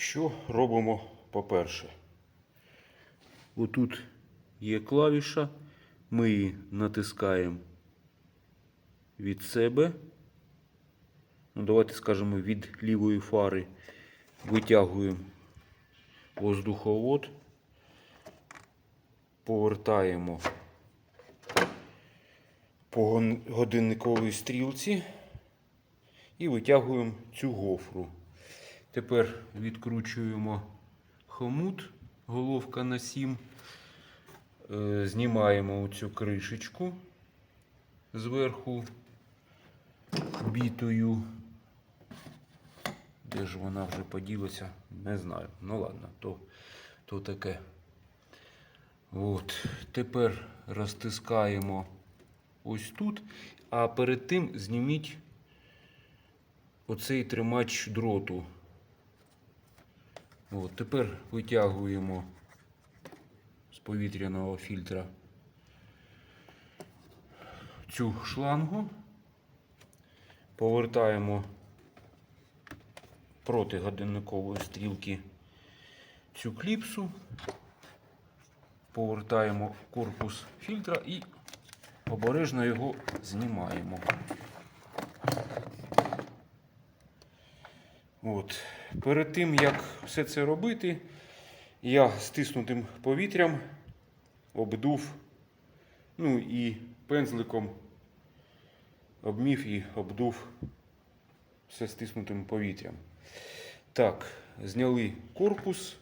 Що робимо по-перше? Отут є клавіша, ми її натискаємо від себе. Ну, давайте скажемо від лівої фари витягуємо воздуховод, повертаємо по годинниковій стрілці і витягуємо цю гофру. Тепер відкручуємо хомут, головка на 7. Е, Знімаємо цю кришечку зверху бітою. Де ж вона вже поділася? Не знаю. Ну ладно, то, то таке. От. Тепер розтискаємо ось тут, а перед тим зніміть оцей тримач дроту. От, тепер витягуємо з повітряного фільтра цю шлангу, повертаємо проти годинникової стрілки цю кліпсу, повертаємо корпус фільтра і обережно його знімаємо. От. Перед тим, як все це робити, я стиснутим повітрям обдув, ну і пензликом обмів і обдув все стиснутим повітрям. Так, зняли корпус,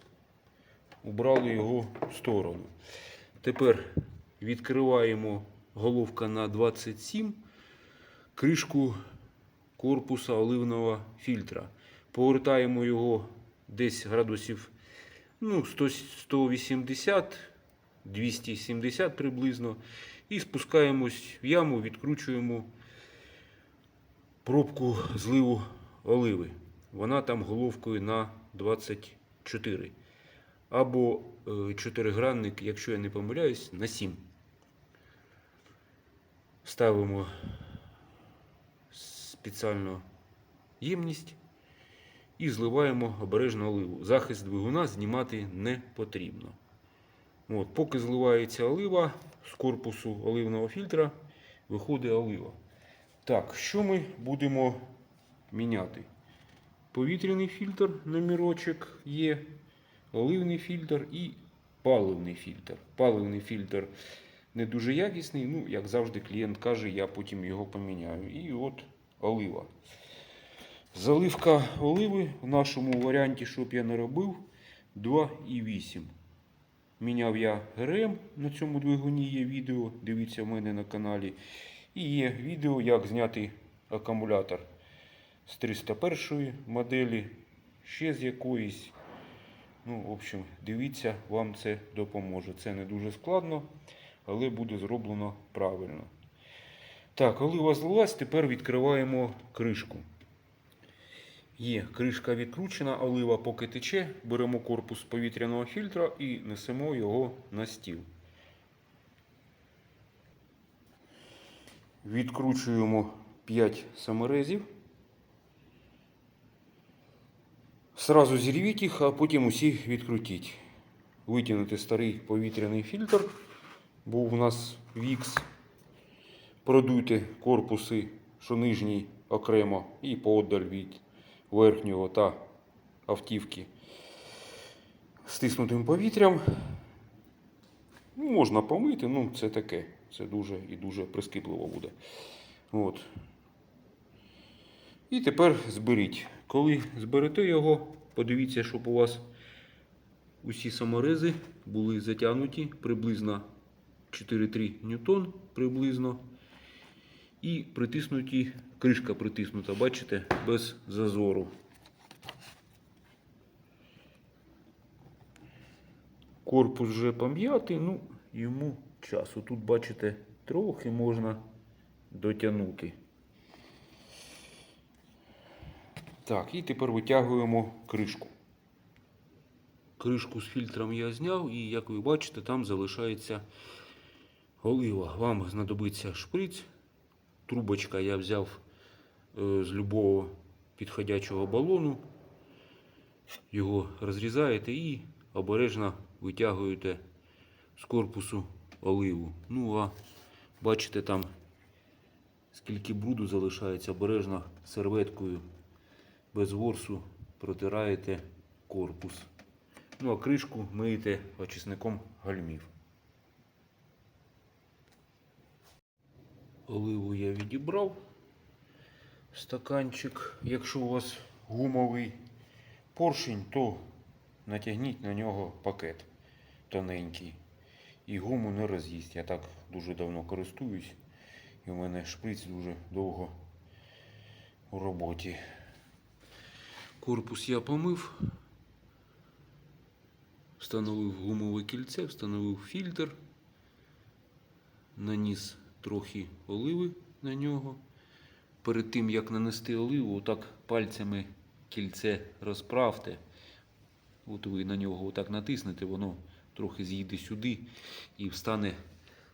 убрали його в сторону. Тепер відкриваємо головка на 27, кришку корпуса оливного фільтра. Повертаємо його десь градусів ну, 180, 270 приблизно. І спускаємось в яму, відкручуємо пробку зливу оливи. Вона там головкою на 24. Або е, чотиригранник, якщо я не помиляюсь, на 7. Ставимо спеціальну ємність і зливаємо обережно оливу. Захист двигуна знімати не потрібно. От, поки зливається олива з корпусу оливного фільтра, виходить олива. Так, що ми будемо міняти? Повітряний фільтр, номерочок є, оливний фільтр і паливний фільтр. Паливний фільтр не дуже якісний, ну, як завжди, клієнт каже, я потім його поміняю. І от олива. Заливка оливи в нашому варіанті, щоб я не робив, 2,8. Міняв я ГРМ, на цьому двигуні є відео, дивіться в мене на каналі. І є відео, як зняти акумулятор з 301 моделі, ще з якоїсь. Ну, в общем, дивіться, вам це допоможе. Це не дуже складно, але буде зроблено правильно. Так, олива злилась, тепер відкриваємо кришку. Є кришка відкручена, олива поки тече, беремо корпус повітряного фільтра і несемо його на стіл. Відкручуємо 5 саморезів. Сразу зірвіть їх, а потім усі відкрутіть. Витягнути старий повітряний фільтр. Був у нас VIX. Продуйте корпуси, що нижній окремо, і поодаль від верхнього та автівки стиснутим повітрям. Можна помити, ну це таке. Це дуже і дуже прискіпливо буде. От. І тепер зберіть. Коли зберете його, подивіться, щоб у вас усі саморези були затягнуті приблизно 4-3 ньютон приблизно. І притиснуті, кришка притиснута, бачите, без зазору. Корпус вже пом'ятий, ну, йому часу. Тут, бачите, трохи можна дотягнути. Так, і тепер витягуємо кришку. Кришку з фільтром я зняв, і як ви бачите, там залишається олива. Вам знадобиться шприц. Трубочка я взяв е, з любого підходячого балону. його розрізаєте і обережно витягуєте з корпусу оливу. Ну а бачите там скільки бруду залишається, обережно серветкою без ворсу протираєте корпус. Ну а кришку миєте очисником гальмів. Оливу я відібрав. Стаканчик. Якщо у вас гумовий поршень, то натягніть на нього пакет тоненький. І гуму не роз'їсть. Я так дуже давно користуюсь. І у мене шприц дуже довго у роботі. Корпус я помив. Встановив гумове кільце, встановив фільтр. Наніс трохи оливи на нього. Перед тим як нанести оливу, отак пальцями кільце розправте. От ви на нього отак натиснете, воно трохи з'їде сюди і встане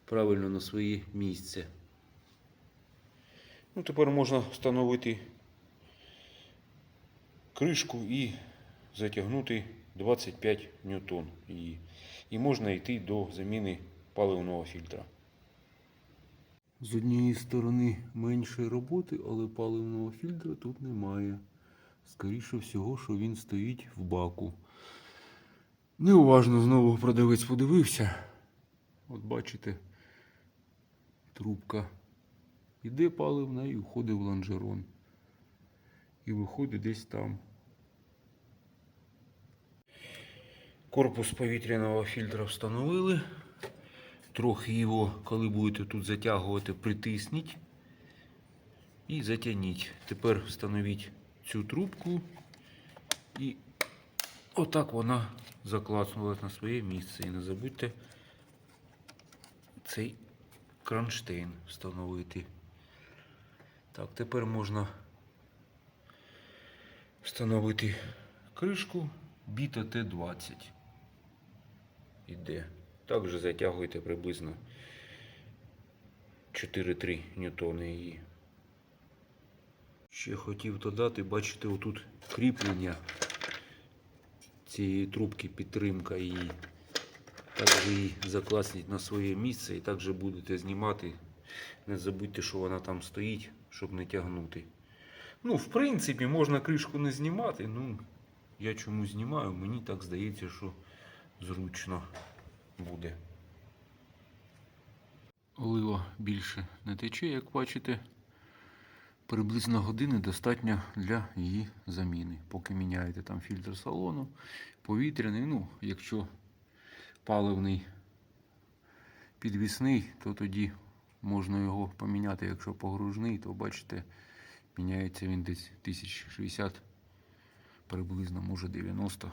правильно на своє місце. Ну, тепер можна встановити кришку і затягнути 25 ньютон. І, і можна йти до заміни паливного фільтра. З однієї сторони менше роботи, але паливного фільтра тут немає. Скоріше всього, що він стоїть в баку. Неуважно знову продавець подивився. От бачите, трубка іде паливна і входить в лонжерон. І виходить десь там. Корпус повітряного фільтра встановили. Трохи його, коли будете тут затягувати, притисніть і затягніть. Тепер встановіть цю трубку і отак вона заклацнулась на своє місце. І не забудьте цей кронштейн встановити. Так, тепер можна встановити кришку Біта Т20. Іде. Також затягуєте приблизно 4-3 ньютони її. Ще хотів додати, бачите, отут кріплення цієї трубки підтримка її. Також її закласніть на своє місце і також будете знімати. Не забудьте, що вона там стоїть, щоб не тягнути. Ну, в принципі, можна кришку не знімати. Ну, я чому знімаю, мені так здається, що зручно буде. Олива більше не тече, як бачите. Приблизно години достатньо для її заміни. Поки міняєте там фільтр салону, повітряний, ну, якщо паливний підвісний, то тоді можна його поміняти. Якщо погружний, то бачите, міняється він десь 1060, приблизно, може 90.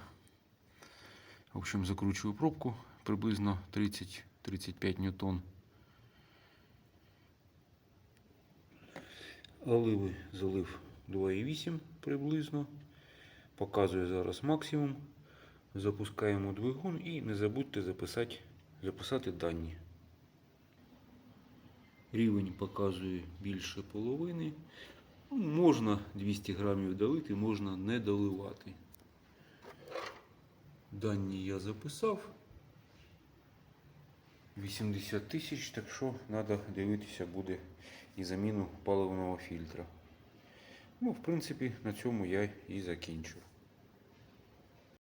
В общем, закручую пробку приблизно 30-35 ньютон. Оливи залив 2,8 приблизно. Показує зараз максимум. Запускаємо двигун і не забудьте записати, записати дані. Рівень показує більше половини. Ну, можна 200 грамів долити, можна не доливати. Дані я записав. 80 тисяч, так що треба дивитися буде і заміну паливного фільтра. Ну, в принципі, на цьому я і закінчу.